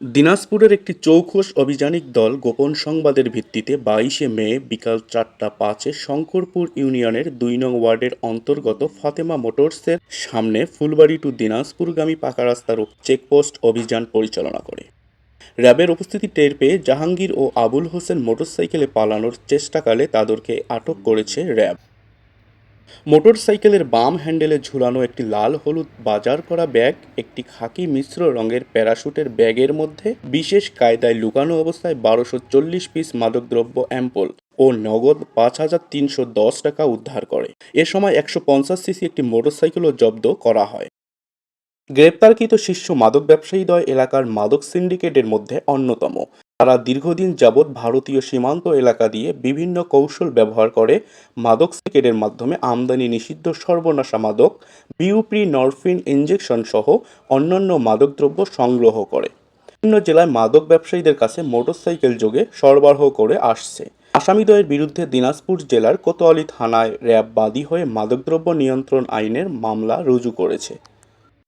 দিনাজপুরের একটি চৌখুশ অভিযানিক দল গোপন সংবাদের ভিত্তিতে বাইশে মে বিকাল চারটা পাঁচে শঙ্করপুর ইউনিয়নের দুই নং ওয়ার্ডের অন্তর্গত ফাতেমা মোটরসের সামনে ফুলবাড়ি টু দিনাজপুরগামী পাকা রাস্তার চেকপোস্ট অভিযান পরিচালনা করে। র্যাবের উপস্থিতি টের পেয়ে জাহাঙ্গীর ও আবুল হোসেন মোটরসাইকেলে পালানোর চেষ্টাকালে তাদেরকে আটক করেছে র্যাব। মোটরসাইকেলের বাম হ্যান্ডেলে ঝুলানো একটি লাল হলুদ বাজার করা ব্যাগ, একটি খাকি মিশ্র রঙের প্যারাশুটের ব্যাগের মধ্যে বিশেষ কায়দায় লুকানো অবস্থায় বারোশো চল্লিশ পিস মাদকদ্রব্য অ্যাম্পল ও নগদ পাঁচ হাজার তিনশো দশ টাকা উদ্ধার করে। এ সময় একশো পঞ্চাশ সিসি একটি মোটরসাইকেলও জব্দ করা হয়। গ্রেপ্তারকৃত শীর্ষ মাদক ব্যবসায়ীদ্বয় এলাকার মাদক সিন্ডিকেটের মধ্যে অন্যতম। তারা দীর্ঘদিন যাবৎ ভারতীয় সীমান্ত এলাকা দিয়ে বিভিন্ন কৌশল ব্যবহার করে মাদক সিন্ডিকেটের মাধ্যমে আমদানি নিষিদ্ধ সর্বনাশা মাদক বিউপ্রি নরফিন ইঞ্জেকশন সহ অন্যান্য মাদকদ্রব্য সংগ্রহ করে। বিভিন্ন জেলায় মাদক ব্যবসায়ীদের কাছে মোটরসাইকেল যোগে সরবরাহ করে আসছে। আসামিদ্বয়ের বিরুদ্ধে দিনাজপুর জেলার কোতোয়ালি থানায় র্যাব বাদী হয়ে মাদকদ্রব্য নিয়ন্ত্রণ আইনের মামলা রুজু করেছে।